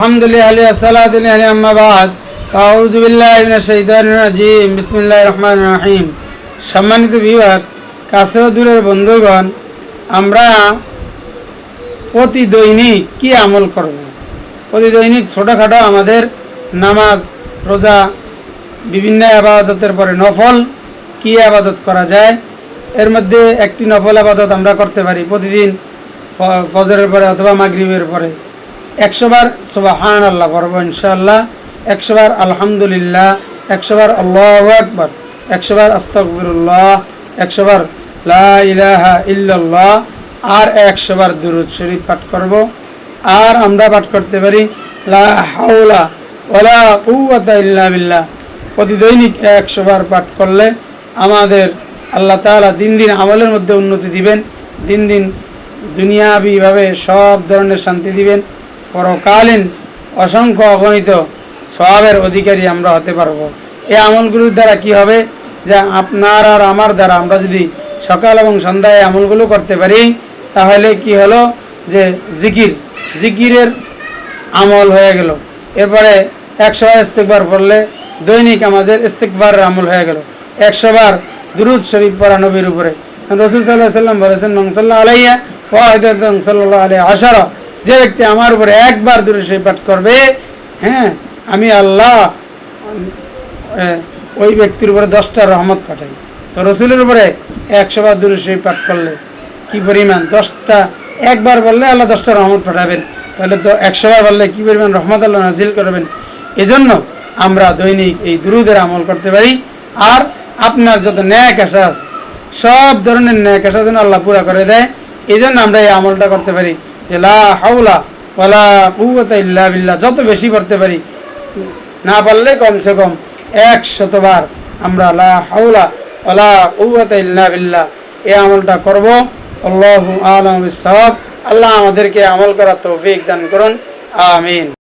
الحمد لله الصلاة لله أما بعد أعوذ بالله من الشيطان الرجيم بسم الله الرحمن الرحيم সম্মানিত ভিউয়ার্স কাছেও দূরের বন্ধুগণ আমরা প্রতি দৈনিক কি আমল করব প্রতি দৈনিক ছোটোখাটো আমাদের নামাজ রোজা বিভিন্ন আবাদতের পরে নফল কি আবাদত করা যায় এর মধ্যে একটি নফল আবাদত আমরা করতে পারি প্রতিদিন ফ- ফজরের পরে অথবা মাগরিবের পরে একশো বার সুবাহান আল্লাহ পড়ব ইনশাআল্লাহ। একশোবার আলহামদুলিল্লাহ একশো বার আল্লাহ আকবর একশো বার আস্তফিরুল্লাহ একশো বার লা ইলাহা ইল্লাল্লাহ, আর একশোবার দুরুদ শরীফ পাঠ করব। আর আমরা পাঠ করতে পারি, লা হাওলা বিল্লাহ প্রতি দৈনিক একশো বার পাঠ করলে আমাদের আল্লাহ তাআলা দিন দিন আমলের মধ্যে উন্নতি দিবেন, দিন দিন দুনিয়াবিভাবে সব ধরনের শান্তি দিবেন। পরকালীন অসংখ্য অগণিত স্বভাবের অধিকারী আমরা হতে পারব। এই আমলগুলোর দ্বারা কি হবে? যে আপনার আর আমার দ্বারা আমরা যদি সকাল এবং সন্ধ্যায় আমলগুলো করতে পারি, তাহলে কি হলো? যে জিকির, জিকিরের আমল হয়ে গেল। এরপরে একশো বার ইস্তেকবার পড়লে দৈনিক আমাদের ইস্তেকবারের আমল হয়ে গেল। একশোবার দুরুদ শরীফ পড়া নবীর উপরে। রসুল সাল্লাহ সাল্লাম বলেছেন নংসাল্লাহ আলাইয়া ওয়াহিদ সাল্লাহ আলাই আশারা। যে ব্যক্তি আমার উপরে একবার দুরুদ শরীফ পাঠ করবে হ্যাঁ আমি আল্লাহ ওই ব্যক্তির উপরে দশটা রহমত পাঠাই। তো রসুলের উপরে একশো বার দূরে সেই পাঠ করলে কি পরিমাণ? দশটা, একবার বললে আল্লাহ দশটা রহমত পাঠাবেন। তাহলে তো একশো বার বললে কি পরিমাণ রহমত আল্লাহ নাজিল করবেন? এজন্য আমরা দৈনিক এই দুরুদের আমল করতে পারি। আর আপনার যত ন্যায় আশা সব ধরনের ন্যায় আশা যেন আল্লাহ পুরা করে দেয় এই জন্য আমরা এই আমলটা করতে পারি। লা হাওলা ওলা কুওয়াতা ইল্লা বিল্লাহ, যত বেশি করতে পারি, না পারলে কমসে কম এক শতবার আমরা লা হাওলা ওলা কুওয়াতা ইল্লা বিল্লাহ, এই আমলটা করব। আল্লাহ আলম সাহাব আল্লাহ আমাদেরকে আমল করা তৌফিক দান করুন। আমিন।